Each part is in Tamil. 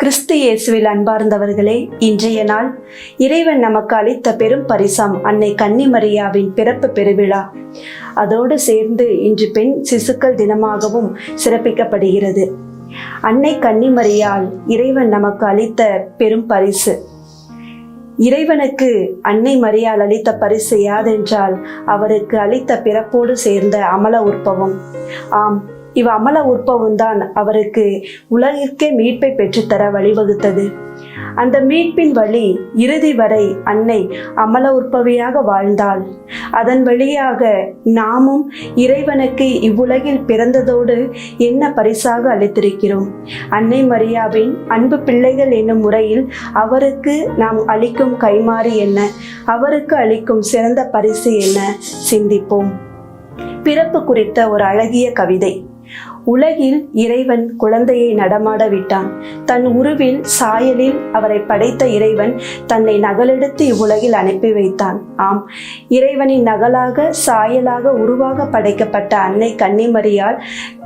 கிறிஸ்து இயேசுவில் அன்பார்ந்தவர்களே இன்றைய நாள் இறைவன் நமக்கு அளித்த பெரும் பரிசாம் அன்னை கன்னிமரியாவின் பிறப்பு பெருவிழா. அதோடு சேர்ந்து இன்று பெண் சிசுக்கள் தினமாகவும் சிறப்பிக்கப்படுகிறது. அன்னை கன்னிமரியால் இறைவன் நமக்கு அளித்த பெரும் பரிசு. இறைவனுக்கு அன்னை மரியால் அளித்த பரிசு யாதென்றால் அவருக்கு அளித்த பிறப்போடு சேர்ந்த அமல உற்பவம். ஆம் இவ் அமல உற்பவம் தான் அவருக்கு உலகிற்கே மீட்பை பெற்றுத்தர வழிவகுத்தது. அந்த மீட்பின் வழி இறுதி வரை அன்னை அமல உற்பவியாக வாழ்ந்தாள். அதன் வழியாக நாமும் இறைவனுக்கு இவ்வுலகில் பிறந்ததோடு என்ன பரிசாக அளித்திருக்கிறோம்? அன்னை மரியாவின் அன்பு பிள்ளைகள் என்னும் முறையில் அவருக்கு நாம் அளிக்கும் கைமாறு என்ன? அவருக்கு அளிக்கும் சிறந்த பரிசு என்ன? சிந்திப்போம். பிறப்பு குறித்த ஒரு அழகிய கவிதை. உலகில் இறைவன் குழந்தையை நடமாட விட்டான். தன் உருவில் சாயலில் அவரை படைத்த இறைவன் தன்னை நகலெடுத்து இவ்வுலகில் அனுப்பி வைத்தான். ஆம் இறைவனின் நகலாக சாயலாக உருவாக படைக்கப்பட்ட அன்னை கன்னிமரியால்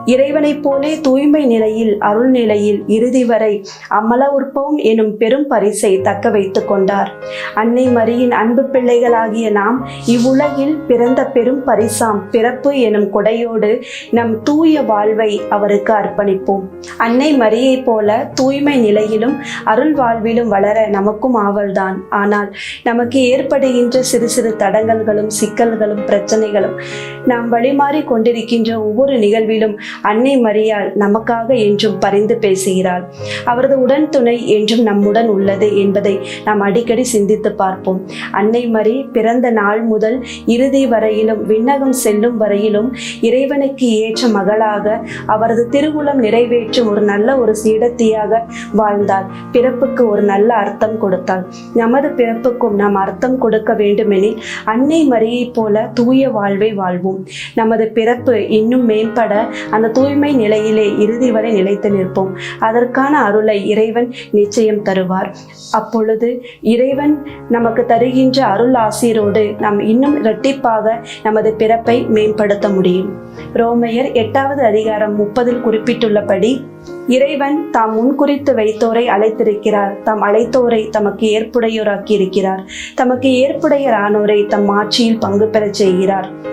இறைவனைப் போலே தூய்மை நிலையில் அருள் நிலையில் இறுதி வரை அமல உற்பவம் எனும் பெரும் பரிசை தக்க வைத்துக் கொண்டார். அன்னை மரியின் அன்பு பிள்ளைகளாகிய நாம் இவ்வுலகில் பிறந்த பெரும் பரிசாம் பிறப்பு எனும் கொடையோடு நம் தூய வாழ்வை அவருக்கு அர்ப்பணிப்போம். அன்னை மரியைப் போல தூய்மை நிலையிலும் அருள் வாழ்விலும் வளர நமக்கும் ஆவல்தான். ஆனால் நமக்கு ஏற்படுகின்ற சிறு சிறு தடங்கல்களும் சிக்கல்களும் பிரச்சனைகளும் நாம் வழிமாறி கொண்டிருக்கின்ற ஒவ்வொரு நிகழ்விலும் அன்னை மரியாள் நமக்காக என்றும் பரிந்து பேசுகிறாள். அவரது உடன் துணை என்றும் நம்முடன் உள்ளது என்பதை நாம் அடிக்கடி சிந்தித்து பார்ப்போம். அன்னை மரி பிறந்த நாள் முதல் இறுதி வரையிலும் விண்ணகம் செல்லும் வரையிலும் இறைவனுக்கு ஏற்ற மகளாக அவரது திருவுளம் நிறைவேற்றும் ஒரு நல்ல ஒரு சீடத்தியாக வாழ்ந்தாள். பிறப்புக்கு ஒரு நல்ல அர்த்தம் கொடுத்தாள். நமது பிறப்புக்கும் நாம் அர்த்தம் கொடுக்க வேண்டுமெனில் அன்னை மரியைப் போல தூய வாழ்வை வாழ்வோம். நமது பிறப்பு இன்னும் மேம்பட அந்த தூய்மை நிலையிலே இறுதி வரை நிலைத்து நிற்போம். அதற்கான அருளை இறைவன் நிச்சயம் தருவார். அப்பொழுது இறைவன் நமக்கு தருகின்ற அருள் ஆசிரோடு நாம் இன்னும் இரட்டிப்பாக நமது பிறப்பை மேம்படுத்த முடியும். ரோமையர் எட்டாவது அதிகாரம் முப்பதில் குறிப்பிட்டுள்ளபடி இறைவன் தாம் முன்குறித்து வைத்தோரை அழைத்திருக்கிறார். தாம் அழைத்தோரை தமக்கு ஏற்புடையோராக்கி இருக்கிறார் தமக்கு ஏற்புடையரானோரை தம் ஆட்சியில் பங்கு பெறச் செய்கிறார்.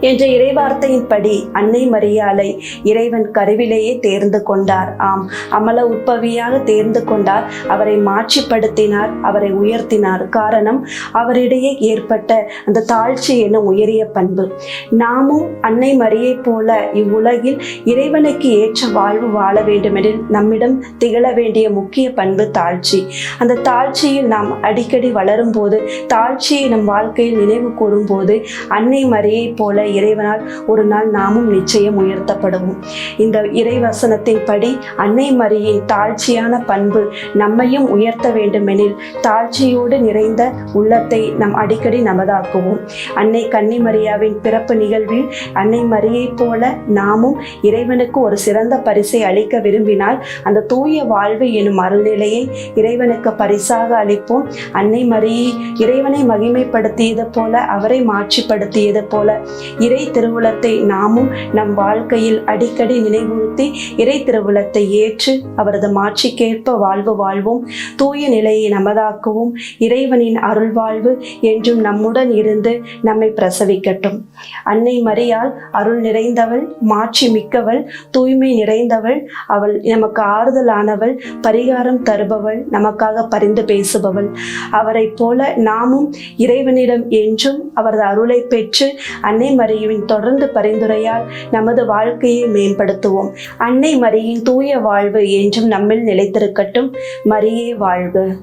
என்ற இறைவார்த்தையின்படி அன்னை மரியாலை இறைவன் கருவிலேயே தேர்ந்து கொண்டார். ஆம் அமல உற்பவியாக தேர்ந்து கொண்டார். அவரை மாட்சிப்படுத்தினார் அவரை உயர்த்தினார். காரணம் அவரிடையே ஏற்பட்ட அந்த தாழ்ச்சி என உயரிய பண்பு. நாமும் அன்னை மரியைப் போல இவ்வுலகில் இறைவனுக்கு ஏற்ற வாழ்வு வாழ வேண்டுமெனில் நம்மிடம் திகழ வேண்டிய முக்கிய பண்பு தாழ்ச்சி. அந்த தாழ்ச்சியில் நாம் அடிக்கடி வளரும் போது தாழ்ச்சியை நம் வாழ்க்கையில் நினைவு கூறும்போது அன்னை மரியை போல இறைவனால் ஒரு நாள் நாமும் நிச்சயம் உயர்த்தப்படுவோம். இந்த இறைவசனத்தின் படி அன்னை மரியின் தாழ்ச்சியான பண்பு நம்மையும் உயர்த்த வேண்டுமெனில் தாழ்ச்சியோடு நிறைந்த உள்ளத்தை நாம் அடிக்கடி நமதாக்குவோம். அன்னை கன்னிமரியாவின் பிறப்பு நிகழ்வில் அன்னை மரியைப் போல நாமும் இறைவனுக்கு ஒரு சிறந்த பரிசை அளிக்க விரும்பினால் அந்த தூய வாழ்வு எனும் அருள்நிலையை இறைவனுக்கு பரிசாக அளிப்போம். அன்னை மரியை இறைவனை மகிமைப்படுத்தியது போல அவரை மாட்சிப்படுத்தியது போல இறை திருவுளத்தை நாமும் நம் வாழ்க்கையில் அடிக்கடி நினைவுறுத்தி இறை திருவுளத்தை ஏற்று அவரது மாட்சிக்கேற்ப வாழ்வு வாழ்வோம். தூய நிலையை நமதாக்குவோம். இறைவனின் அருள் வாழ்வு என்றும் நம்முடன் இருந்து நம்மை பிரசவிக்கட்டும். அன்னை மரியால் அருள் நிறைந்தவள் மாட்சி மிக்கவள் தூய்மை நிறைந்தவள் அவள் நமக்கு ஆறுதலானவள் பரிகாரம் தருபவள் நமக்காக பரிந்து பேசுபவள். அவரைப் போல நாமும் இறைவனிடம் என்றும் அவரது அருளை பெற்று அன்னை மரியின் தொடர்ந்து பரிந்துரையால் நமது வாழ்க்கையை மேம்படுத்துவோம். அன்னை மரியின் தூய வாழ்வு என்றும் நம்மில் நிலைத்திருக்கட்டும். மரியே வாழ்வு